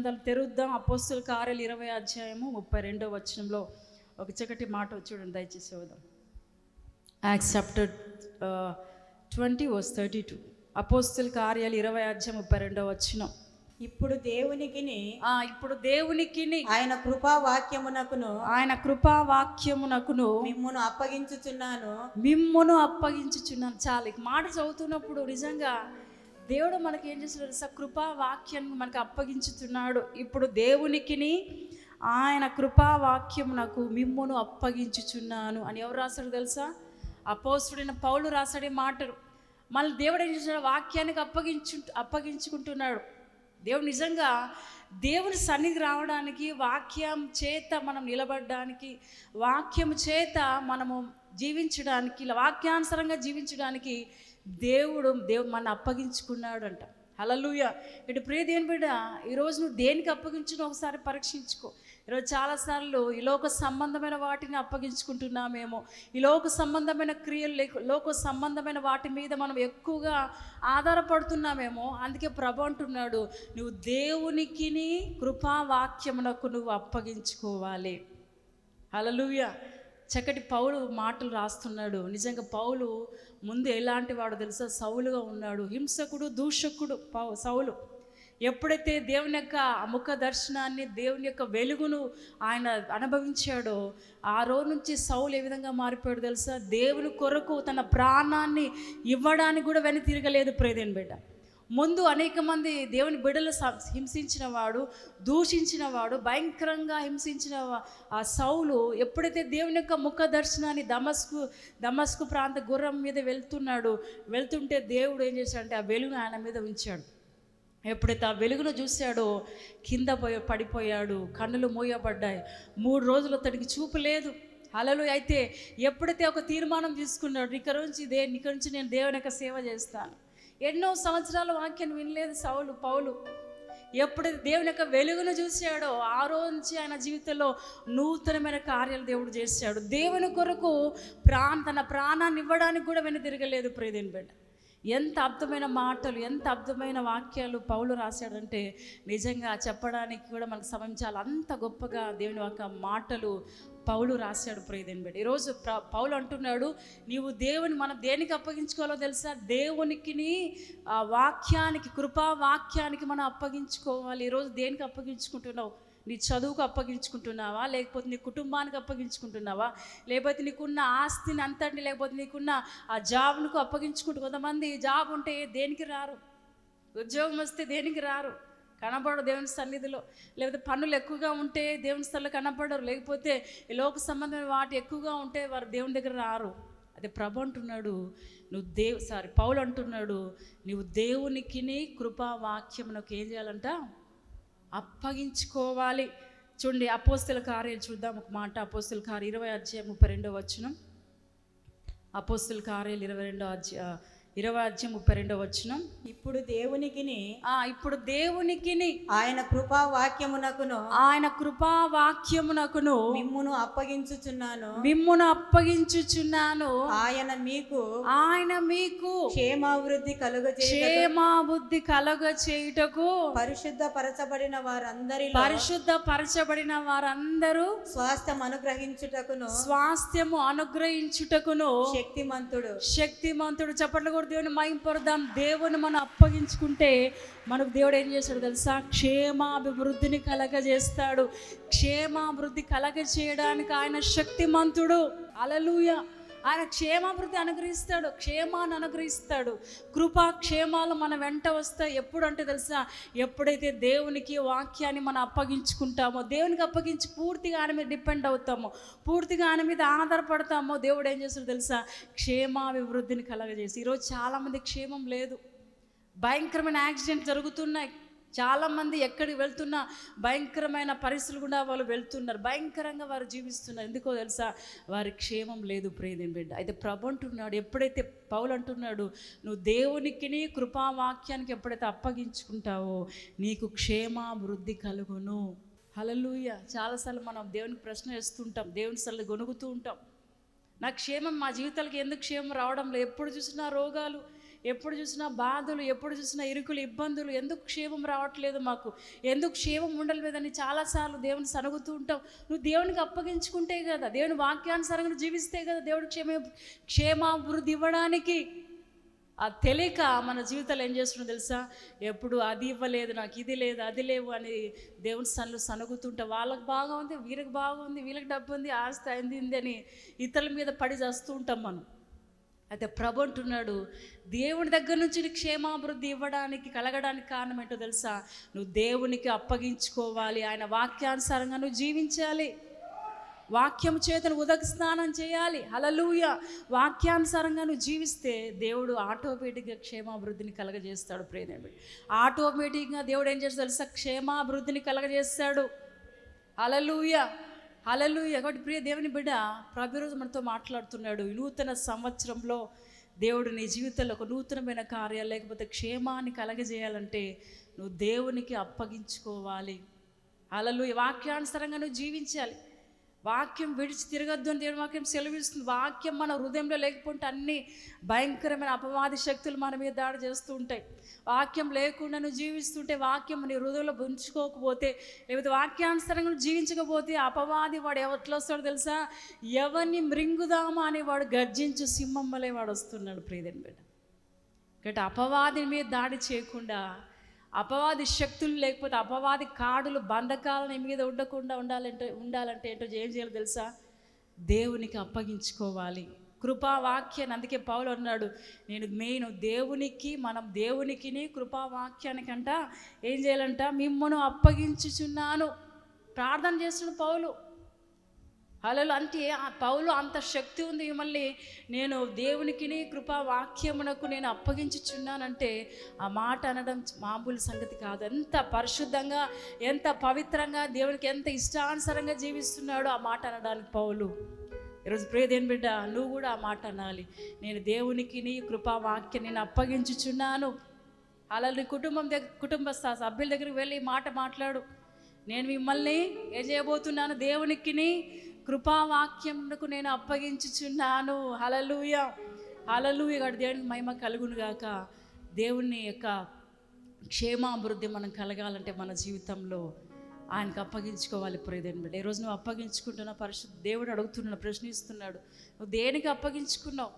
గ్రంథాలు తెరుద్దాం. అపోస్తుల కార్యాలు ఇరవై అధ్యాయము ముప్పై రెండో వచనంలో ఒక చక్కటి మాట చూడండి దయచేసి చదువుదాం. Acts chapter twenty verse thirty two అపోస్తుల కార్యాలు ఇరవై అధ్యాయం ముప్పై రెండో వచనం. ఇప్పుడు దేవునికిని ఆ, ఇప్పుడు దేవునికిని ఆయన కృపా వాక్యమునకును ఆయన కృపా వాక్యమునకును మిమ్మును అప్పగించుచున్నాను. మిమ్మును అప్పగించుచున్నాను. చాలు మాట చదువుతున్నప్పుడు నిజంగా దేవుడు మనకి ఏం చేస్తున్నాడు స కృపా వాక్యాన్ని మనకు అప్పగించుతున్నాడు. ఇప్పుడు దేవునికిని ఆయన కృపా వాక్యం నాకు మిమ్మును అప్పగించుచున్నాను అని ఎవరు రాశాడు తెలుసా? అపోసుడైన పౌలు రాశాడే మాటలు. మళ్ళీ దేవుడు ఏం చేస్తున్నాడు? వాక్యానికి అప్పగించు అప్పగించుకుంటున్నాడు. దేవుడు నిజంగా దేవుని సన్నిధి రావడానికి వాక్యం చేత మనం నిలబడడానికి వాక్యం చేత మనము జీవించడానికి ఇలా వాక్యానుసరంగా జీవించడానికి దేవుడు దేవుడు మన అప్పగించుకున్నాడు అంట హలలుయ ఇటు ప్రియ దేని బిడ్డ ఈరోజు నువ్వు దేనికి అప్పగించుకుని ఒకసారి పరీక్షించుకో. ఈరోజు చాలాసార్లు ఈ లోక సంబంధమైన వాటిని అప్పగించుకుంటున్నామేమో. ఈ లోక సంబంధమైన క్రియలు లేక లోక సంబంధమైన వాటి మీద మనం ఎక్కువగా ఆధారపడుతున్నామేమో. అందుకే ప్రభు అంటున్నాడు నువ్వు దేవునికిని కృపావాక్యమునకు నువ్వు అప్పగించుకోవాలి. హలలుయ చక్కటి పౌలు మాటలు రాస్తున్నాడు. నిజంగా పౌలు ముందు ఎలాంటి వాడు తెలుసా? సౌలుగా ఉన్నాడు. హింసకుడు దూషకుడు సౌలు. ఎప్పుడైతే దేవుని యొక్క ముఖ దర్శనాన్ని దేవుని యొక్క వెలుగును ఆయన అనుభవించాడో ఆ రోజు నుంచి సౌలు ఏ విధంగా మారిపోయాడు తెలుసా? దేవుని కొరకు తన ప్రాణాన్ని ఇవ్వడానికి కూడా వెనుతిరగలేదు ప్రేదేని బిడ్డ. ముందు అనేక మంది దేవుని బిడ్డలు హింసించిన వాడు దూషించిన వాడు భయంకరంగా హింసించిన ఆ సౌలు ఎప్పుడైతే దేవుని యొక్క ముఖ దర్శనాన్ని దమస్కు దమస్కు ప్రాంత గుర్రం మీద వెళ్తున్నాడు వెళ్తుంటే దేవుడు ఏం చేశాడంటే ఆ వెలుగు ఆయన మీద ఉంచాడు. ఎప్పుడైతే ఆ వెలుగును చూశాడో కింద పోయి పడిపోయాడు కన్నులు మూయబడ్డాయి. మూడు రోజులు అతడికి చూపు లేదు. అలలు అయితే ఎప్పుడైతే ఒక తీర్మానం తీసుకున్నాడు ఇక నుంచి దే ఇక నుంచి నేను దేవుని యొక్క సేవ చేస్తాను. ఎన్నో సంవత్సరాల వాక్యాన్ని వినలేదు సౌలు పౌలు. ఎప్పుడైతే దేవుని యొక్క వెలుగును చూశాడో ఆ రోజు నుంచి ఆయన జీవితంలో నూతనమైన కార్యాలు దేవుడు చేశాడు. దేవుని కొరకు ప్రాణ తన ప్రాణాన్ని ఇవ్వడానికి కూడా వెను తిరగలేదు ప్రియదేని బిడ్డ. ఎంత అర్థమైన మాటలు ఎంత అర్థమైన వాక్యాలు పౌలు రాశాడంటే నిజంగా చెప్పడానికి కూడా మనకు సమయం చాలా. అంత గొప్పగా దేవుని యొక్క మాటలు పౌలు రాశాడు ప్రియదేని బిడ్డ ఈరోజు ప్ర పౌలు అంటున్నాడు నీవు దేవుని మనం దేనికి అప్పగించుకోవాలో తెలుసా? దేవునికిని ఆ వాక్యానికి కృపా వాక్యానికి మనం అప్పగించుకోవాలి. ఈరోజు దేనికి అప్పగించుకుంటున్నావు? నీ చదువుకు అప్పగించుకుంటున్నావా? లేకపోతే నీ కుటుంబానికి అప్పగించుకుంటున్నావా? లేకపోతే నీకున్న ఆస్తిని అంతటిని లేకపోతే నీకున్న ఆ జాబ్నుకు అప్పగించుకుంటూ కొంతమంది జాబ్ ఉంటే దేనికి రారు? ఉద్యోగం వస్తే దేనికి రారు? కనబడరు దేవుని సన్నిధిలో. లేకపోతే పనులు ఎక్కువగా ఉంటే దేవుని స్థలంలో కనపడరు లేకపోతే లోక సంబంధమైన వాటి ఎక్కువగా ఉంటే వారు దేవుని దగ్గర రారు. అదే ప్రభు అంటున్నాడు నువ్వు దేవు సారీ పౌలు అంటున్నాడు నువ్వు దేవునికిని కృపా వాక్యమునకు ఏం చేయాలంట? అప్పగించుకోవాలి. చూడండి అపోస్తుల కార్యం చూద్దాం ఒక మాట. అపోస్తుల కార్యం ఇరవై అధ్యాయం ముప్పై రెండో వచనం. అపోస్తుల కార్యాలు ఇరవై రెండో అధ్యాయ ఇరవై అధ్యాయం ముప్పై రెండో వచనం. ఇప్పుడు దేవునికిని ఆ ఇప్పుడు దేవునికిని ఆయన కృపా వాక్యమునకును ఆయన కృపా వాక్యమునకును మిమ్మును అప్పగించుచున్నాను. మిమ్మును అప్పగించుచున్నాను. ఆయన మీకు ఆయన మీకు క్షేమాభివృద్ధి కలుగజే క్షేమాబుద్ధి కలగ చేయుటకు పరిశుద్ధ పరచబడిన వారందరిలో పరిశుద్ధ పరచబడిన వారందరూ స్వాస్థ్యం అనుగ్రహించుటకును స్వాస్థ్యము అనుగ్రహించుటకును శక్తిమంతుడు. శక్తిమంతుడు. చప్పట్లు కూడా దేవుని మైంపరుదాం దేవుని మనం అప్పగించుకుంటే మనకు దేవుడు ఏం చేస్తాడు తెలుసా? క్షేమాభివృద్ధిని కలగజేస్తాడు. క్షేమాభివృద్ధి కలగ చేయడానికి ఆయన శక్తిమంతుడు. అలలుయ ఆయన క్షేమాభివృద్ధి అనుగ్రహిస్తాడు క్షేమాన్ని అనుగ్రహిస్తాడు. కృపా క్షేమాలు మన వెంట వస్తాయి. ఎప్పుడంటే తెలుసా? ఎప్పుడైతే దేవునికి వాక్యాన్ని మనం అప్పగించుకుంటామో దేవునికి అప్పగించి పూర్తిగా ఆయన మీద డిపెండ్ అవుతామో పూర్తిగా ఆయన మీద ఆధారపడతామో దేవుడు ఏం చేస్తాడు తెలుసా? క్షేమాభివృద్ధిని కలగజేసి ఈరోజు చాలామంది క్షేమం లేదు. భయంకరమైన యాక్సిడెంట్ జరుగుతున్నాయి. చాలామంది ఎక్కడికి వెళ్తున్నా భయంకరమైన పరిస్థితులు కూడా వాళ్ళు వెళ్తున్నారు. భయంకరంగా వారు జీవిస్తున్నారు. ఎందుకో తెలుసా? వారి క్షేమం లేదు ప్రేదేం బిడ్డ. అయితే ప్రభు అంటున్నాడు ఎప్పుడైతే పౌలు అంటున్నాడు నువ్వు దేవునికి కృపావాక్యానికి ఎప్పుడైతే అప్పగించుకుంటావో నీకు క్షేమాభివృద్ధి కలుగును. హలలుయ చాలాసార్లు మనం దేవునికి ప్రశ్న వేస్తుంటాం దేవుని సల్లు గొనుగుతూ ఉంటాం. నా క్షేమం మా జీవితాలకి ఎందుకు క్షేమం రావడం లేదు? ఎప్పుడు చూసినా రోగాలు ఎప్పుడు చూసినా బాధలు ఎప్పుడు చూసినా ఇరుకులు ఇబ్బందులు. ఎందుకు క్షేమం రావట్లేదు మాకు? ఎందుకు క్షేమం ఉండలేదని చాలాసార్లు దేవుని సనుగుతూ ఉంటాం. నువ్వు దేవునికి అప్పగించుకుంటే కదా దేవుని వాక్యానుసారంగా జీవిస్తే కదా దేవుడు క్షేమ క్షేమాభివృద్ధి ఇవ్వడానికి. అది తెలియక మన జీవితాలు ఏం చేస్తున్నాం తెలుసా? ఎప్పుడు అది ఇవ్వలేదు నాకు ఇది లేదు అది లేవు అని దేవుని సన్లు సనుగుతుంటే వాళ్ళకి బాగా ఉంది వీళ్ళకి బాగుంది వీళ్ళకి డబ్బు ఉంది ఆస్తి అయింది అని ఇతరుల మీద పడి చేస్తూ ఉంటాం మనం. అయితే ప్రభు అంటున్నాడు దేవుని దగ్గర నుంచి నీకు క్షేమాభివృద్ధి ఇవ్వడానికి కలగడానికి కారణం ఏంటో తెలుసా? నువ్వు దేవునికి అప్పగించుకోవాలి. ఆయన వాక్యానుసారంగా నువ్వు జీవించాలి. వాక్యం చేతను ఉదక స్నానం చేయాలి. హలలుయ వాక్యానుసారంగా నువ్వు జీవిస్తే దేవుడు ఆటోమేటిక్గా క్షేమాభివృద్ధిని కలగజేస్తాడు. ప్రేమ ఆటోమేటిక్గా దేవుడు ఏం చేస్తాడు తెలుసా? క్షేమాభివృద్ధిని కలగజేస్తాడు. హలలుయ అలలు కాబట్టి ప్రియ దేవుని బిడ్డ రోజు మనతో మాట్లాడుతున్నాడు. నూతన సంవత్సరంలో దేవుడు నీ జీవితంలో ఒక నూతనమైన కార్యాలు లేకపోతే క్షేమాన్ని కలగజేయాలంటే నువ్వు దేవునికి అప్పగించుకోవాలి. అలలు వాక్యానుసరంగా నువ్వు జీవించాలి. వాక్యం విడిచి తిరగద్దు అని దేవుని వాక్యం సెలవిస్తుంది. వాక్యం మన హృదయంలో లేకపోతే అన్ని భయంకరమైన అపవాది శక్తులు మన మీద దాడి చేస్తూ ఉంటాయి. వాక్యం లేకుండా నువ్వు జీవిస్తుంటే వాక్యం నీ హృదయంలో ఉంచుకోకపోతే లేకపోతే వాక్యానుసరంగా జీవించకపోతే అపవాది వాడు ఎవట్లో వస్తాడో తెలుసా? ఎవరిని మృంగుదామా అని వాడు గర్జించు సింహం వలె వాడు వస్తున్నాడు ప్రియదని బిడ్డ. కాబట్టి అపవాది మీద దాడి చేయకుండా అపవాది శక్తులు లేకపోతే అపవాది కాడులు బంధకాలు నీ మీద ఉండకుండా ఉండాలంటే ఉండాలంటే ఏంటో ఏం చేయాలో తెలుసా? దేవునికి అప్పగించుకోవాలి. కృపావాక్యాన్ని అందుకే పౌలు అన్నాడు నేను మెయిన్ దేవునికి మనం దేవునికిని కృపావాక్యానికంట ఏం చేయాలంట? మిమ్మను అప్పగించుచున్నాను. ప్రార్థన చేస్తున్న పౌలు. అలలు అంటే ఆ పౌలు అంత శక్తి ఉంది మిమ్మల్ని. నేను దేవునికిని కృపా వాక్యమునకు నేను అప్పగించుచున్నానంటే ఆ మాట అనడం మామూలు సంగతి కాదు. ఎంత పరిశుద్ధంగా ఎంత పవిత్రంగా దేవునికి ఎంత ఇష్టానుసారంగా జీవిస్తున్నాడో ఆ మాట అనడానికి పౌలు. ఈరోజు ప్రియదేని బిడ్డ నువ్వు కూడా ఆ మాట అనాలి. నేను దేవునికి నీ కృపా వాక్యం నేను అప్పగించుచున్నాను. అలా నీ కుటుంబం దగ్గర కుటుంబ సభ్యుల దగ్గరికి వెళ్ళి మాట మాట్లాడు. నేను మిమ్మల్ని ఏం చేయబోతున్నాను? దేవునికిని కృపావాక్యమునకు నేను అప్పగించుచున్నాను. హలలుయ హలలుయ గడు దేవునికి మహిమ కలుగును గాక. దేవుని యొక్క క్షేమాభివృద్ధి మనం కలగాలంటే మన జీవితంలో ఆయనకు అప్పగించుకోవాలి ప్రియదేని బిడ్డ. ఈరోజు నువ్వు అప్పగించుకుంటున్న పరిశుద్ధ దేవుడు అడుగుతున్నాడు ప్రశ్నిస్తున్నాడు. నువ్వు దేనికి అప్పగించుకున్నావు?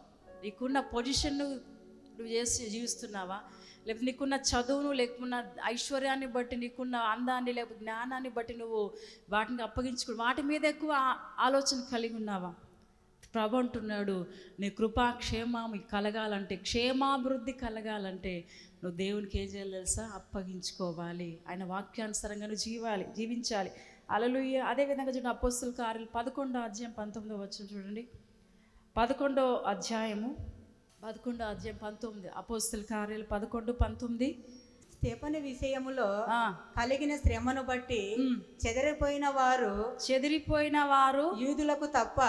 నీకున్న పొజిషన్ నువ్వు చేసి జీవిస్తున్నావా? లేకపోతే నీకున్న చదువును లేకున్న ఐశ్వర్యాన్ని బట్టి నీకున్న అందాన్ని లేకపోతే జ్ఞానాన్ని బట్టి నువ్వు వాటిని అప్పగించుకు వాటి మీద ఎక్కువ ఆలోచన కలిగి ఉన్నావా? ప్రభు అంటున్నాడు నీ కృపా క్షేమం కలగాలంటే క్షేమాభివృద్ధి కలగాలంటే నువ్వు దేవునికి ఏం చేయాలి తెలుసా? అప్పగించుకోవాలి. ఆయన వాక్యానుసారంగా నువ్వు జీవాలి జీవించాలి. అలలు అదేవిధంగా చూడండి అపోస్తుల కార్యలు పదకొండో అధ్యాయం పంతొమ్మిదో వచ్చిన చూడండి. పదకొండో అధ్యాయము పదకొండో అధ్యాయం పంతొమ్మిది. అపోస్తుల కార్యాలు పదకొండు పంతొమ్మిది. స్టెఫను విషయములో కలిగిన శ్రమను బట్టి. చెదరిపోయిన వారు చెదిరిపోయిన వారు యూదులకు తప్ప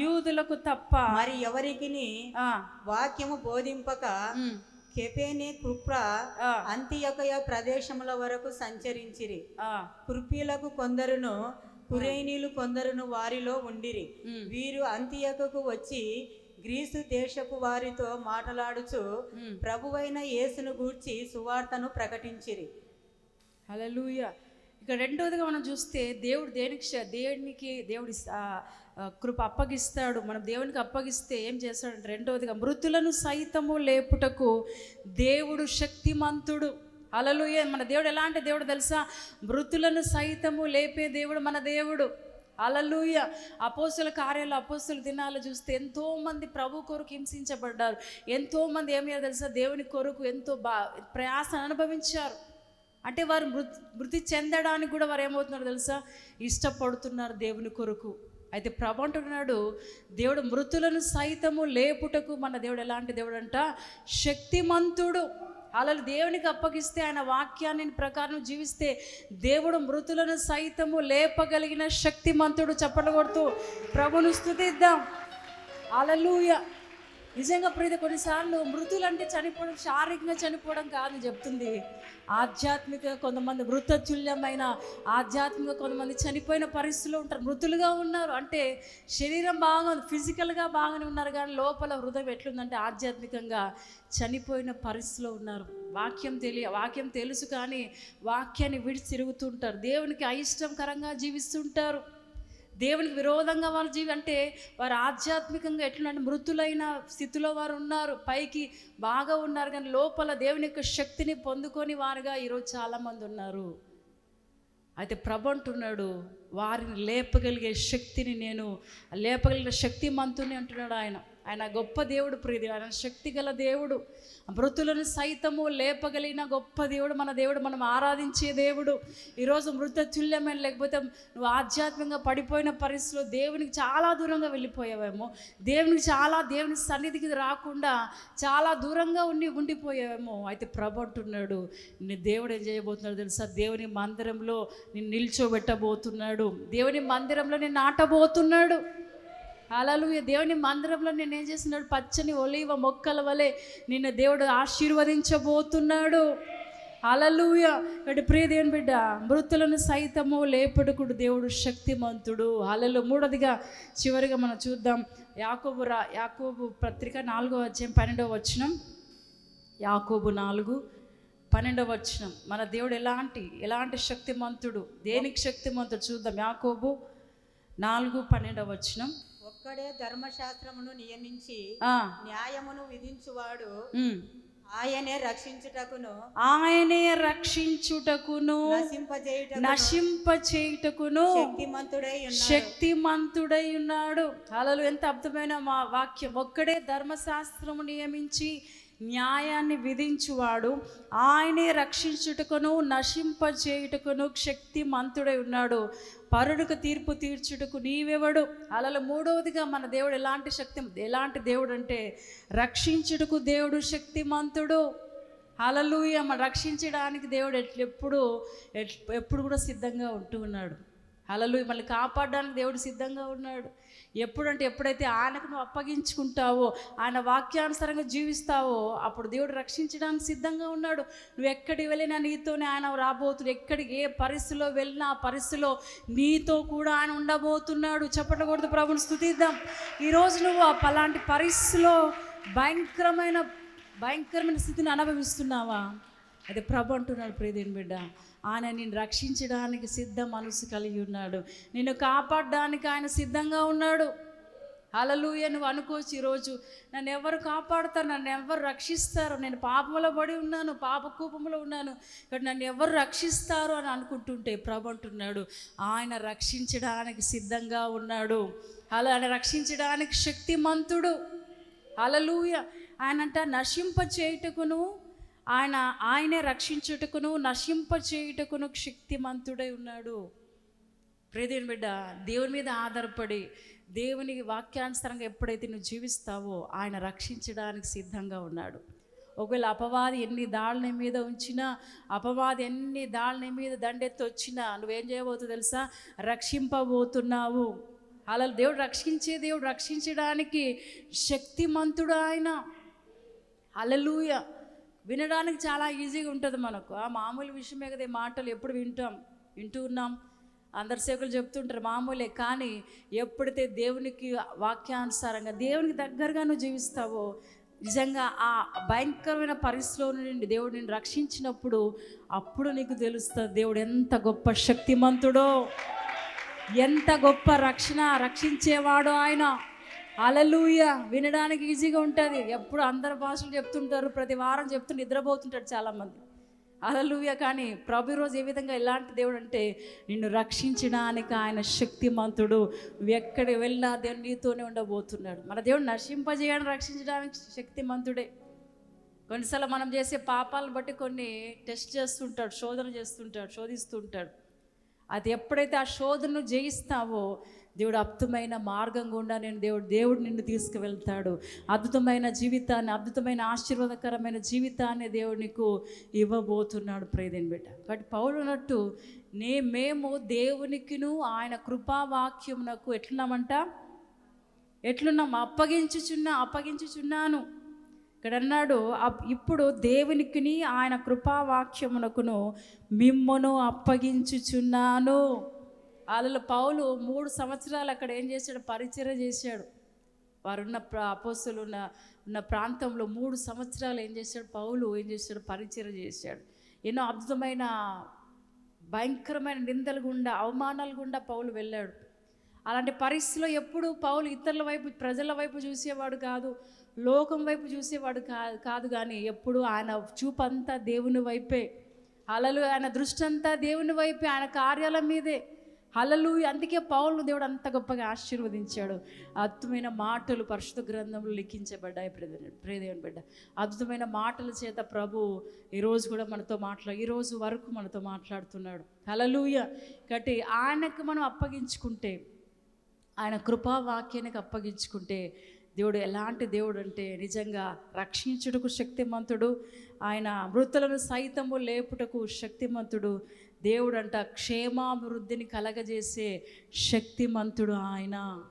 యూదులకు తప్ప మరి ఎవరికిని? ఆ, వాక్యము బోధింపక కెపేని కృప్ర అంత్యకయ ప్రదేశముల వరకు సంచరించిరి. ఆ, కుర్పీలకు కొందరును కురేనీలు కొందరును వారిలో ఉండిరి. వీరు అంత్యకకు వచ్చి గ్రీసు దేశపు వారితో మాట్లాడుచు ఉమ్. ప్రభువైన యేసును గూర్చి సువార్తను ప్రకటించిరి. హల్లెలూయా. ఇక రెండవదిగా మనం చూస్తే దేవుడు దేనికి దేవునికి దేవుడి కృప అప్పగిస్తాడు? మనం దేవునికి అప్పగిస్తే ఏం చేస్తాడంటే రెండవదిగా మృతులను సైతము లేపుటకు దేవుడు శక్తిమంతుడు. హల్లెలూయా. మన దేవుడు ఎలాంటి దేవుడు తెలుసా? మృతులను సైతము లేపే దేవుడు మన దేవుడు. అలలుయ అపోసుల కార్యాలు అపోసుల దినాలు చూస్తే ఎంతోమంది ప్రభు కొరకు హింసించబడ్డారు. ఎంతోమంది ఏమయ్యారు తెలుసా? దేవుని కొరకు ఎంతో బా ప్రయాసం అనుభవించారు. అంటే వారు మృతి మృతి చెందడానికి కూడా వారు ఏమవుతున్నారు తెలుసా? ఇష్టపడుతున్నారు దేవుని కొరకు. అయితే ప్రభు అంటున్నాడు దేవుడు మృతులను సైతము లేపుటకు మన దేవుడు ఎలాంటి దేవుడు అంట శక్తిమంతుడు. అలా దేవునికి అప్పగిస్తే ఆయన వాక్యాన్ని ప్రకారం జీవిస్తే దేవుడు మృతులను సైతము లేపగలిగిన శక్తిమంతుడు చప్పట్లు కొడుతూ ప్రభును స్థుతిద్దాం అలలుయ. నిజంగా ప్రీతి కొన్నిసార్లు మృతులు అంటే చనిపోవడం శారీరకంగా చనిపోవడం కాదు చెప్తుంది. ఆధ్యాత్మిక కొంతమంది మృతతుల్యమైన ఆధ్యాత్మిక కొంతమంది చనిపోయిన పరిస్థితులు ఉంటారు. మృతులుగా ఉన్నారు అంటే శరీరం బాగుంది ఫిజికల్గా బాగానే ఉన్నారు కానీ లోపల హృదయం ఎట్లుందంటే ఆధ్యాత్మికంగా చనిపోయిన పరిస్థితిలో ఉన్నారు. వాక్యం తెలియ వాక్యం తెలుసు కానీ వాక్యాన్ని విడిచి తిరుగుతుంటారు దేవునికి అయిష్టంకరంగా జీవిస్తుంటారు. దేవునికి విరోధంగా వాళ్ళు జీవి అంటే వారు ఆధ్యాత్మికంగా ఎట్లుంటే మృతులైన స్థితిలో వారు ఉన్నారు పైకి బాగా ఉన్నారు కానీ లోపల దేవుని యొక్క శక్తిని పొందుకొని వారుగా ఈరోజు చాలామంది ఉన్నారు. అయితే ప్రభు అంటున్నాడు వారిని లేపగలిగే శక్తిని నేను లేపగలిగిన శక్తి మంతుని అంటున్నాడు ఆయన. ఆయన గొప్ప దేవుడు ప్రీతి ఆయన శక్తి గల దేవుడు. మృతులను సైతము లేపగలిగిన గొప్ప దేవుడు మన దేవుడు మనం ఆరాధించే దేవుడు. ఈరోజు మృతతుల్యమైన లేకపోతే నువ్వు ఆధ్యాత్మికంగా పడిపోయిన పరిస్థితిలో దేవునికి చాలా దూరంగా వెళ్ళిపోయావేమో. దేవునికి చాలా దేవుని సన్నిధికి రాకుండా చాలా దూరంగా ఉండి ఉండిపోయావేమో. అయితే ప్రభు అంటున్నాడు నీ దేవుడు ఏం చేయబోతున్నాడు తెలుసా? దేవుని మందిరంలో నేను నిల్చోబెట్టబోతున్నాడు. దేవుని మందిరంలో నేను నాటబోతున్నాడు. అలలు దేవుని మందిరంలో నేను ఏం చేస్తున్నాడు? పచ్చని ఒలివ మొక్కల వలె నిన్ను దేవుడు ఆశీర్వదించబోతున్నాడు. అలలుయ అంటే ప్రియ దేవుని బిడ్డ మృతులను సైతము లేపడుకుడు దేవుడు శక్తిమంతుడు. అలలు మూడదిగా చివరిగా మనం చూద్దాం. యాకోబు రా యాకోబు పత్రిక నాలుగో అధ్యాయం పన్నెండవ వచనం. యాకోబు నాలుగు పన్నెండవ వచనం. మన దేవుడు ఎలాంటి ఎలాంటి శక్తిమంతుడు? దేనికి శక్తిమంతుడు? చూద్దాం. యాకోబు నాలుగు పన్నెండవ వచనం. ఒక్కడే ధర్మశాస్త్రమును నియమించి న్యాయమును విధించువాడు. ఆయనే రక్షించుటకును ఆయనే రక్షించుటకును నశింపజేయుటకు నశింప చేయుటకును శక్తిమంతుడై ఉన్నాడు. శక్తిమంతుడై ఉన్నాడు. అలలు ఎంత అర్థమైన మా వాక్యం. ఒక్కడే ధర్మశాస్త్రము నియమించి న్యాయాన్ని విధించువాడు. ఆయనే రక్షించుటకును నశింపజేయుటకును శక్తిమంతుడై ఉన్నాడు. పరుడుకు తీర్పు తీర్చుటకు నీవెవడు? అలలు మూడవదిగా మన దేవుడు ఎలాంటి శక్తి ఎలాంటి దేవుడు అంటే రక్షించుటకు దేవుడు శక్తిమంతుడు. అలలుయ మన రక్షించడానికి దేవుడు ఎట్లెప్పుడు ఎప్పుడు ఎప్పుడు కూడా సిద్ధంగా ఉంటూ ఉన్నాడు. అలలు మళ్ళీ కాపాడడానికి దేవుడు సిద్ధంగా ఉన్నాడు. ఎప్పుడంటే ఎప్పుడైతే ఆయనకు నువ్వు అప్పగించుకుంటావో ఆయన వాక్యానుసారంగా జీవిస్తావో అప్పుడు దేవుడు రక్షించడానికి సిద్ధంగా ఉన్నాడు. నువ్వు ఎక్కడికి వెళ్ళినా నీతోనే ఆయన రాబోతున్నాడు ఎక్కడికి ఏ పరిస్థితిలో వెళ్ళినా ఆ పరిస్థితిలో నీతో కూడా ఆయన ఉండబోతున్నాడు. చెప్పకూడదు ప్రభుని స్థుతిద్దాం ఈరోజు నువ్వు ఆ పలాంటి పరిస్థితిలో భయంకరమైన భయంకరమైన స్థితిని అనుభవిస్తున్నావా? అది ప్రభు అంటున్నాడు ప్రియదేని బిడ్డ. ఆయన నేను రక్షించడానికి సిద్ధ మనసు కలిగి ఉన్నాడు. నిన్ను కాపాడడానికి ఆయన సిద్ధంగా ఉన్నాడు. అలలుయ నువ్వు అనుకోవచ్చు ఈరోజు నన్ను ఎవరు కాపాడుతారు నన్ను ఎవరు రక్షిస్తారు? నేను పాపంలో పడి ఉన్నాను పాప కూపంలో ఉన్నాను ఇక్కడ నన్ను ఎవరు రక్షిస్తారు అని అనుకుంటుంటే ప్రభు అంటున్నాడు ఆయన రక్షించడానికి సిద్ధంగా ఉన్నాడు. అలా ఆయన రక్షించడానికి శక్తిమంతుడు. అలలుయ ఆయనంట నశింప చేయుటకును ఆయన ఆయనే రక్షించుటకును నశింప చేయుటకును శక్తిమంతుడై ఉన్నాడు. ప్రేదేని బిడ్డ దేవుని మీద ఆధారపడి దేవుని వాక్యానుసరంగా ఎప్పుడైతే నువ్వు జీవిస్తావో ఆయన రక్షించడానికి సిద్ధంగా ఉన్నాడు. ఒకవేళ అపవాది ఎన్ని దాళ్ళని మీద ఉంచినా అపవాది ఎన్ని దాళ్ళని మీద దండెత్తి వచ్చినా నువ్వేం చేయబోతు తెలుసా? రక్షింపబోతున్నావు. అలా దేవుడు రక్షించే దేవుడు రక్షించడానికి శక్తిమంతుడు ఆయన. అలలుయ వినడానికి చాలా ఈజీగా ఉంటుంది మనకు. ఆ మామూలు విషయమే కదా ఈ మాటలు ఎప్పుడు వింటాం వింటూ ఉన్నాం. అందరి సేకులు చెప్తుంటారు మామూలే కానీ ఎప్పుడైతే దేవునికి వాక్యానుసారంగా దేవునికి దగ్గరగా నువ్వు జీవిస్తావో నిజంగా ఆ భయంకరమైన పరిస్థితిలో నుండి దేవుడు నిన్ను రక్షించినప్పుడు అప్పుడు నీకు తెలుస్తుంది దేవుడు ఎంత గొప్ప శక్తిమంతుడో. ఎంత గొప్ప రక్షణ రక్షించేవాడో ఆయన. అలలుయ వినడానికి ఈజీగా ఉంటుంది. ఎప్పుడు అందరు భాషలు చెప్తుంటారు ప్రతి వారం చెప్తూ నిద్రపోతుంటారు చాలామంది. అలలుయ కానీ ప్రభు రోజు ఏ విధంగా ఎలాంటి దేవుడు అంటే నిన్ను రక్షించడానికి ఆయన శక్తిమంతుడు. ఎక్కడ వెళ్ళినా దేవుడు నీతోనే ఉండబోతున్నాడు. మన దేవుడు నశింపజేయడం రక్షించడానికి శక్తిమంతుడే. కొన్నిసార్లు మనం చేసే పాపాలను బట్టి కొన్ని టెస్ట్ చేస్తుంటాడు శోధన చేస్తుంటాడు శోధిస్తుంటాడు. అది ఎప్పుడైతే ఆ శోధనను జయిస్తావో దేవుడు అద్భుతమైన మార్గం గుండా నేను దేవుడు దేవుడు నిన్ను తీసుకువెళ్తాడు. అద్భుతమైన జీవితాన్ని అద్భుతమైన ఆశీర్వాదకరమైన జీవితాన్ని దేవుడు నీకు ఇవ్వబోతున్నాడు ప్రేదేని బిడ్డ. కాబట్టి పౌరునట్టు నే మేము దేవునికిను ఆయన కృపావాక్యమునకు ఎట్లున్నామంట? ఎట్లున్నాం? అప్పగించుచున్నా అప్పగించుచున్నాను. ఇక్కడ అన్నాడు "అప్- ఇప్పుడు దేవునికిని ఆయన కృపావాక్యమునకును మిమ్మను అప్పగించుచున్నాను. వాళ్ళ పౌలు మూడు సంవత్సరాలు అక్కడ ఏం చేశాడు? పరిచయం చేశాడు. వారున్న అపోస్తులు ఉన్న ఉన్న ప్రాంతంలో మూడు సంవత్సరాలు ఏం చేశాడు? పౌలు ఏం చేశాడు? పరిచయం చేశాడు. ఎన్నో అద్భుతమైన భయంకరమైన నిందలు గుండా అవమానాలు గుండా పౌలు వెళ్ళాడు. అలాంటి పరిస్థితిలో ఎప్పుడు పౌలు ఇతరుల వైపు ప్రజల వైపు చూసేవాడు కాదు లోకం వైపు చూసేవాడు కాదు కాదు కానీ ఎప్పుడు ఆయన చూపంతా దేవుని వైపే. అలలు ఆయన దృష్టి అంతా దేవుని వైపే ఆయన కార్యాల మీదే. హలలు అందుకే పౌలు దేవుడు అంత గొప్పగా ఆశీర్వదించాడు. అద్భుతమైన మాటలు పరిశుద్ధ గ్రంథంలో లిఖించబడ్డాయి ప్రేద- బిడ్డ. అద్భుతమైన మాటల చేత ప్రభు ఈరోజు కూడా మనతో మాట్లా ఈరోజు వరకు మనతో మాట్లాడుతున్నాడు. హలలుయ కాబట్టి ఆయనకు మనం అప్పగించుకుంటే ఆయన కృపావాక్యానికి అప్పగించుకుంటే దేవుడు ఎలాంటి దేవుడు అంటే నిజంగా రక్షించుటకు శక్తిమంతుడు. ఆయన మృతులను సైతము లేపుటకు శక్తిమంతుడు. దేవుడు అంట క్షేమాభివృద్ధిని కలగజేసే శక్తిమంతుడు ఆయన.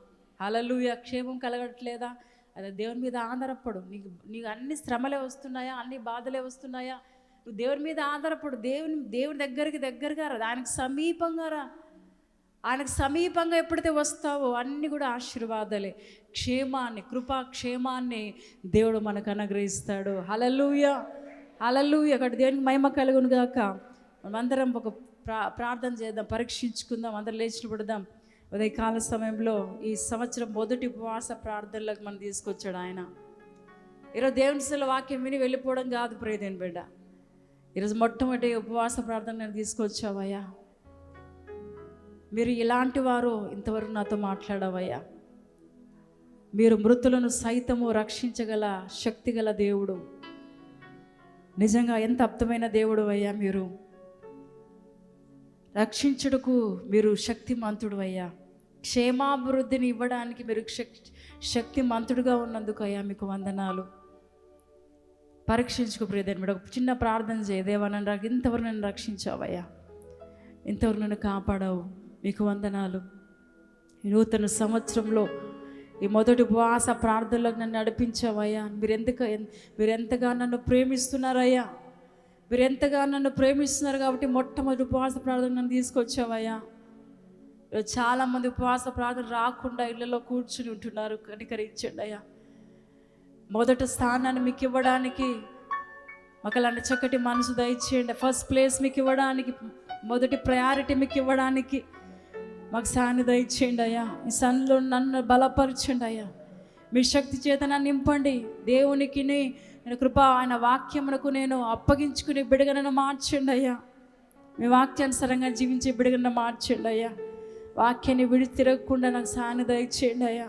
హలలుయ క్షేమం కలగట్లేదా? అదే దేవుని మీద ఆధారపడు. నీకు నీకు అన్ని శ్రమలే వస్తున్నాయా? అన్ని బాధలే వస్తున్నాయా? నువ్వు దేవుని మీద ఆధారపడు. దేవుని దేవుని దగ్గరికి దగ్గరగా రా. ఆయనకు సమీపంగా రా. ఆయనకు సమీపంగా ఎప్పుడైతే వస్తావో అన్నీ కూడా ఆశీర్వాదాలే. క్షేమాన్ని కృపా క్షేమాన్ని దేవుడు మనకు అనుగ్రహిస్తాడు. హలలుయ హలలుయ అక్కడ దేవునికి మహిమ కలుగును గాక మనమందరం ఒక ప్రా ప్రార్థన చేద్దాం పరీక్షించుకుందాం అందరం లేచి పడదాం ఉదయకాల సమయంలో ఈ సంవత్సరం మొదటి ఉపవాస ప్రార్థనలకు మనం తీసుకొచ్చాడు ఆయన. ఈరోజు దేవుని సెల వాక్యం విని వెళ్ళిపోవడం కాదు ప్రియదేని బిడ్డ. ఈరోజు మొట్టమొదటి ఉపవాస ప్రార్థన నేను తీసుకొచ్చావయ్యా. మీరు ఇలాంటి వారు ఇంతవరకు నాతో మాట్లాడవయ్యా. మీరు మృతులను సైతము రక్షించగల శక్తిగల దేవుడు. నిజంగా ఎంత అర్థమైన దేవుడు అయ్యా మీరు. రక్షించుటకు మీరు శక్తిమంతుడు అయ్యా క్షేమాభివృద్ధిని ఇవ్వడానికి మీరు శక్తి శక్తిమంతుడుగా ఉన్నందుకు అయ్యా మీకు వందనాలు. పరీక్షించుకో ప్రియదని మీరు ఒక చిన్న ప్రార్థన చేయదేవా నన్ను ఇంతవరకు నన్ను రక్షించావయ్యా. ఇంతవరకు నన్ను కాపాడావు. మీకు వందనాలు. నూతన సంవత్సరంలో ఈ మొదటి ఉపవాస ప్రార్థనలకు నన్ను నడిపించావయ్యా. మీరు ఎందుకు మీరు ఎంతగా నన్ను ప్రేమిస్తున్నారయ్యా. మీరు ఎంతగా నన్ను ప్రేమిస్తున్నారు కాబట్టి మొట్టమొదటి ఉపవాస ప్రార్థన నన్ను తీసుకొచ్చావయ్యా. చాలామంది ఉపవాస ప్రార్థన రాకుండా ఇళ్ళలో కూర్చుని ఉంటున్నారు. కనికరించండి అయ్యా. మొదటి స్థానాన్ని మీకు ఇవ్వడానికి మాకు అలాంటి చక్కటి మనసు దయచేయండి. ఫస్ట్ ప్లేస్ మీకు ఇవ్వడానికి మొదటి ప్రయారిటీ మీకు ఇవ్వడానికి మాకు సాని దయచేయండి అయ్యా. మీ సన్లో నన్ను బలపరచండి అయ్యా. మీ శక్తి చేత నన్ను నింపండి. దేవునికిని నేను కృప ఆయన వాక్యమునకు నేను అప్పగించుకునే బిడగనను మార్చండి అయ్యా. మీ వాక్యానుసరంగా జీవించే బిడగన మార్చండి అయ్యా. వాక్యాన్ని విడితిరగకుండా నాకు సాని దయచేయండి అయ్యా.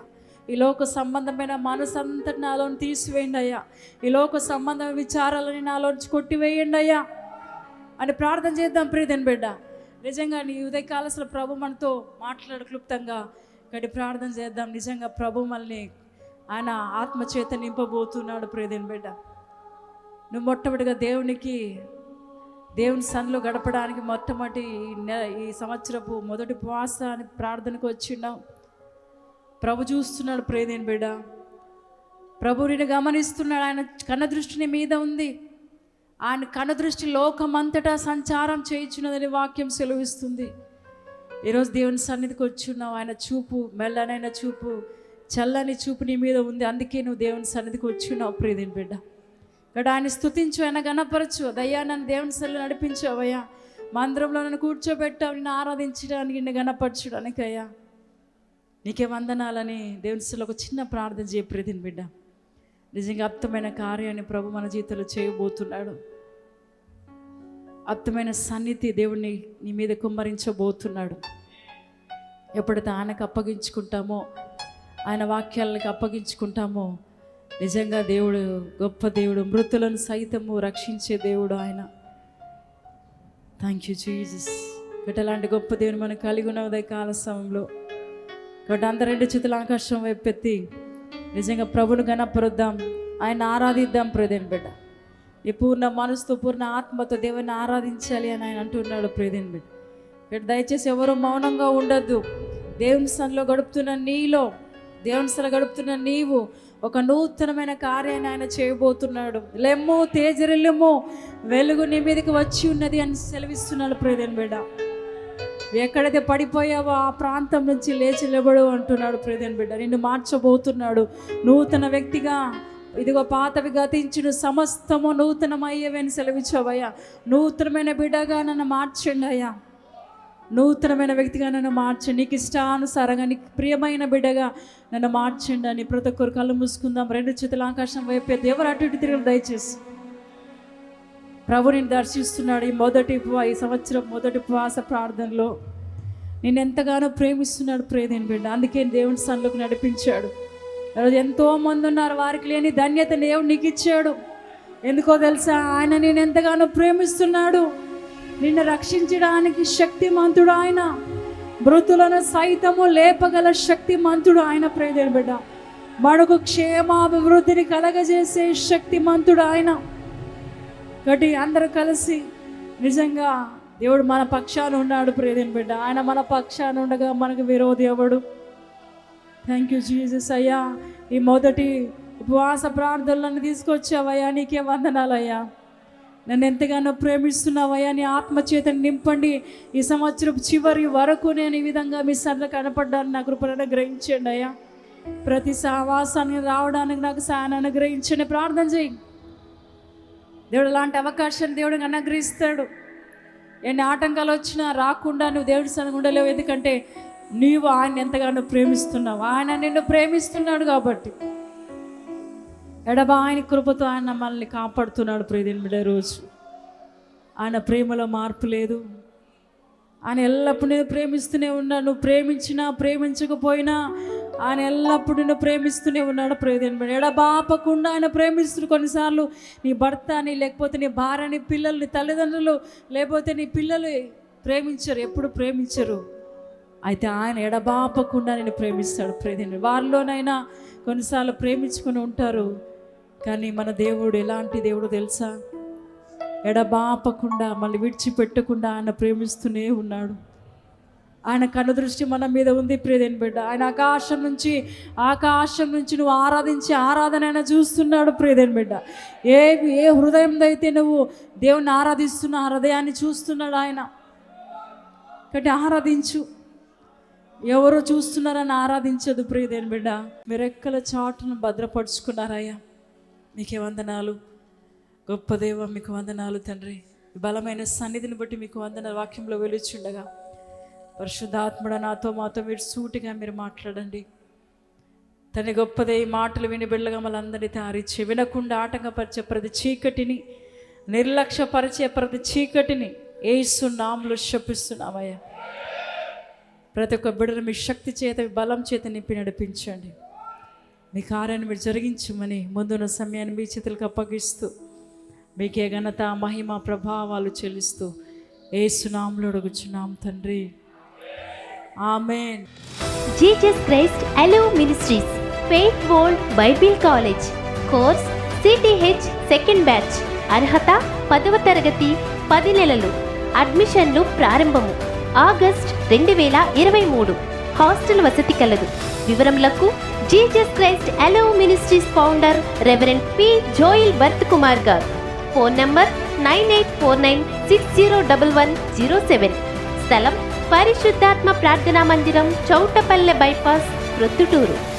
ఈ లోక సంబంధమైన మనసు అంతటి నాలో తీసివేయండి అయ్యా. ఈ లోక సంబంధమైన విచారాలని నాలోంచి కొట్టివేయండి అయ్యా. అని ప్రార్థన చేద్దాం ప్రియదని బిడ్డ. నిజంగా నీ ఉదయకాల అసలు ప్రభు మనతో మాట్లాడు క్లుప్తంగా. గడి ప్రార్థన చేద్దాం. నిజంగా ప్రభు మనల్ని ఆయన ఆత్మచేత నింపబోతున్నాడు ప్రేదేని బిడ్డ. నువ్వు మొట్టమొదటిగా దేవునికి దేవుని సన్లో గడపడానికి మొట్టమొదటి ఈ ఈ సంవత్సరపు మొదటి ఉపవాస అని ప్రార్థనకు వచ్చిన్నావు ప్రభు చూస్తున్నాడు ప్రేదేని బిడ్డ. ప్రభు నిన్ను గమనిస్తున్నాడు. ఆయన కన్నదృష్టి నీ మీద ఉంది. ఆయన కన్నదృష్టి లోకమంతటా సంచారం చేయించున్నదని వాక్యం సెలవిస్తుంది. ఈరోజు దేవుని సన్నిధికి వచ్చున్నావు ఆయన చూపు మెల్లనైన చూపు చల్లని చూపు నీ మీద ఉంది. అందుకే నువ్వు దేవుని సన్నిధికి వచ్చినావు ప్రియదేని బిడ్డ. ఇక్కడ ఆయన స్థుతించు ఆయన గణపరచు దయ్యా నన్ను దేవుని సల్లు నడిపించావయ్యా మందిరంలో నన్ను కూర్చోబెట్టావు నిన్ను ఆరాధించడానికి నిన్ను గణపరచడానికి అయ్యా. నీకే వందనాలని దేవుని సల్లు ఒక చిన్న ప్రార్థన చేయ ప్రియదేని బిడ్డ. నిజంగా అర్థమైన కార్యాన్ని ప్రభు మన జీవితంలో చేయబోతున్నాడు. అర్థమైన సన్నిధి దేవుణ్ణి నీ మీద కుమ్మరించబోతున్నాడు. ఎప్పుడైతే ఆయనకు అప్పగించుకుంటామో ఆయన వాక్యాలకు అప్పగించుకుంటామో. నిజంగా దేవుడు గొప్ప దేవుడు మృతులను సైతము రక్షించే దేవుడు ఆయన. థ్యాంక్ యూ జీజస్ కాబట్టి అలాంటి గొప్ప దేవుని మనం కలిగి ఉన్న ఉదయ కాల సమయంలో. కాబట్టి అందరు రెండు చేతుల ఆకాశం వైపెత్తి నిజంగా ప్రభును గణపరుద్దాం ఆయన ఆరాధిద్దాం ప్రదేన్ బిడ్డ. ఈ పూర్ణ మనసుతో పూర్ణ ఆత్మతో దేవుని ఆరాధించాలి అని ఆయన అంటున్నాడు ప్రదేన్ బిడ్డ. దయచేసి ఎవరు మౌనంగా ఉండొద్దు. దేవుని సన్లో గడుపుతున్న నీలో దేవుని సల గడుపుతున్న నీవు ఒక నూతనమైన కార్యాన్ని ఆయన చేయబోతున్నాడు. లెమ్ము తేజరిల్లెమ్ము వెలుగు నీ మీదకి వచ్చి ఉన్నది అని సెలవిస్తున్నాడు ప్రేదేన్ బిడ్డ. ఎక్కడైతే పడిపోయావో ఆ ప్రాంతం నుంచి లేచి నిలబడు అంటున్నాడు ప్రేదేన్ బిడ్డ. నిన్ను మార్చబోతున్నాడు నూతన వ్యక్తిగా. ఇదిగో పాతవి గతించును సమస్తము నూతనమయ్యేవని సెలవిచ్చావయ్యా. నూతనమైన బిడ్డగా నన్ను మార్చండి అయ్యా. నూతనమైన వ్యక్తిగా నన్ను మార్చండి. నీకు ఇష్టానుసారంగా నీకు ప్రియమైన బిడ్డగా నన్ను మార్చండి అని ప్రతి ఒక్కరు కళ్ళు మూసుకుందాం. రెండు చేతుల ఆకాశం వైపు. దేవుడు అటు ఇటు తిరిగి దయచేసి. ప్రభుని దర్శిస్తున్నాడు ఈ మొదటి ఈ సంవత్సరం మొదటి ఉపవాస ప్రార్థనలో. నేను ఎంతగానో ప్రేమిస్తున్నాడు ప్రేదేని బిడ్డ. అందుకే దేవుని సన్లోకి నడిపించాడు. ఈరోజు ఎంతో మంది ఉన్నారు వారికి లేని ధన్యత దేవుడు నీకు ఇచ్చాడు ఎందుకో తెలుసా? ఆయన నేను ఎంతగానో ప్రేమిస్తున్నాడు. నిన్ను రక్షించడానికి శక్తిమంతుడు ఆయన. మృతులను సైతము లేపగల శక్తిమంతుడు ఆయన ప్రేదేని బిడ్డ. మనకు క్షేమాభివృద్ధిని కలగజేసే శక్తిమంతుడు ఆయన. కాబట్టి అందరూ కలిసి నిజంగా దేవుడు మన పక్షాన ఉన్నాడు ప్రేదేని బిడ్డ. ఆయన మన పక్షాన ఉండగా మనకు విరోధి ఎవడు? థ్యాంక్ యూ జీజస్ అయ్యా. ఈ మొదటి ఉపవాస ప్రార్థనలను తీసుకొచ్చావయ్యా. నీకే వందనాలయ్యా. నన్ను ఎంతగానో ప్రేమిస్తున్నావయ్యా నీ ఆత్మచేతను నింపండి. ఈ సంవత్సరం చివరి వరకు నేను ఈ విధంగా మీ సర్ల కనపడ్డాను. నా కృపను గ్రహించండి అయ్యా. ప్రతి సహవాసానికి రావడానికి నాకు సాయాన్ని అనుగ్రహించండి. ప్రార్థన చేయి. దేవుడు లాంటి అవకాశాన్ని దేవుడు అనుగ్రహిస్తాడు. ఎన్ని ఆటంకాలు వచ్చినా రాకుండా నువ్వు దేవుడి సన్నిధి ఉండలేవు. ఎందుకంటే నీవు ఆయన ఎంతగానో ప్రేమిస్తున్నావు. ఆయన నిన్ను ప్రేమిస్తున్నాడు కాబట్టి. ఎడబా ఆయన కృపతో ఆయన మనల్ని కాపాడుతున్నాడు ప్రియదిన రోజు. ఆయన ప్రేమలో మార్పు లేదు. ఆయన ఎల్లప్పుడూ నేను ప్రేమిస్తూనే ఉన్నాను నువ్వు ప్రేమించినా ప్రేమించకపోయినా ఆయన ఎల్లప్పుడూ నిన్ను ప్రేమిస్తూనే ఉన్నాడు ప్రేదేని ఎడబాపకుండా ఆయన ప్రేమిస్తున్న కొన్నిసార్లు నీ భర్త నీ లేకపోతే నీ భార్య నీ పిల్లలు నీ తల్లిదండ్రులు లేకపోతే నీ పిల్లలు ప్రేమించరు ఎప్పుడు ప్రేమించరు. అయితే ఆయన ఎడబాపకుండా నేను ప్రేమిస్తాడు ప్రేదేని వారిలోనైనా కొన్నిసార్లు ప్రేమించుకొని ఉంటారు. కానీ మన దేవుడు ఎలాంటి దేవుడు తెలుసా? ఎడబాపకుండా మళ్ళీ విడిచిపెట్టకుండా ఆయన ప్రేమిస్తూనే ఉన్నాడు. ఆయన కనుదృష్టి మన మీద ఉంది ప్రియదేని బిడ్డ. ఆయన ఆకాశం నుంచి ఆకాశం నుంచి నువ్వు ఆరాధించి ఆరాధన ఆయన చూస్తున్నాడు ప్రియదేని బిడ్డ. ఏ ఏ హృదయం అయితే నువ్వు దేవుని ఆరాధిస్తున్న హృదయాన్ని చూస్తున్నాడు ఆయన. కాబట్టి ఆరాధించు. ఎవరో చూస్తున్నారని ఆరాధించదు ప్రియదేని బిడ్డ. మీరెక్కల చాటును భద్రపరుచుకున్నారయ్యా? మీకే వందనాలు. గొప్ప దేవ మీకు వందనాలు తండ్రి. బలమైన సన్నిధిని బట్టి మీకు వందన వాక్యంలో వెలుచుండగా పరిశుద్ధాత్ముడ నాతో మాతో మీరు సూటిగా మీరు మాట్లాడండి. తన గొప్పదే ఈ మాటలు విని బిళ్ళగా మనందరినీ తారిచ్చి వినకుండా ఆటంకపరిచే ప్రతి చీకటిని నిర్లక్ష్యపరిచే ప్రతి చీకటిని ఏసు నాములు శపిస్తున్నామయ్యా. ప్రతి ఒక్క బిడ్డను మీ శక్తి చేత మీ బలం చేత నింపి నడిపించండి. మీ కార్యాన్ని మీరు జరిగించమని ముందున్న సమయాన్ని మీ చేతులకు అప్పగిస్తూ మీకే ఘనత మహిమ ప్రభావాలు చెల్లిస్తూ ఏసునాములు అడుగుచున్నాం తండ్రి. ఆమెన్. జీజస్ క్రైస్ట్ అలో ministries faith world Bible college course సిటీహెచ్ second batch అర్హత పదవ తరగతి పది నెలలు అడ్మిషన్లు ప్రారంభము ఆగస్ట్ రెండు వేల ఇరవై మూడు. హాస్టల్ వసతి కలదు. వివరములకు జీజస్ క్రైస్ట్ అలో ministries founder reverend P Joel Bharath Kumar గారు. Phone number nine eight four nine six zero double one zero seven. స్థలం పరిశుద్ధాత్మ ప్రార్థనా మందిరం చౌటపల్లె బైపాస్ ప్రొద్దుటూరు.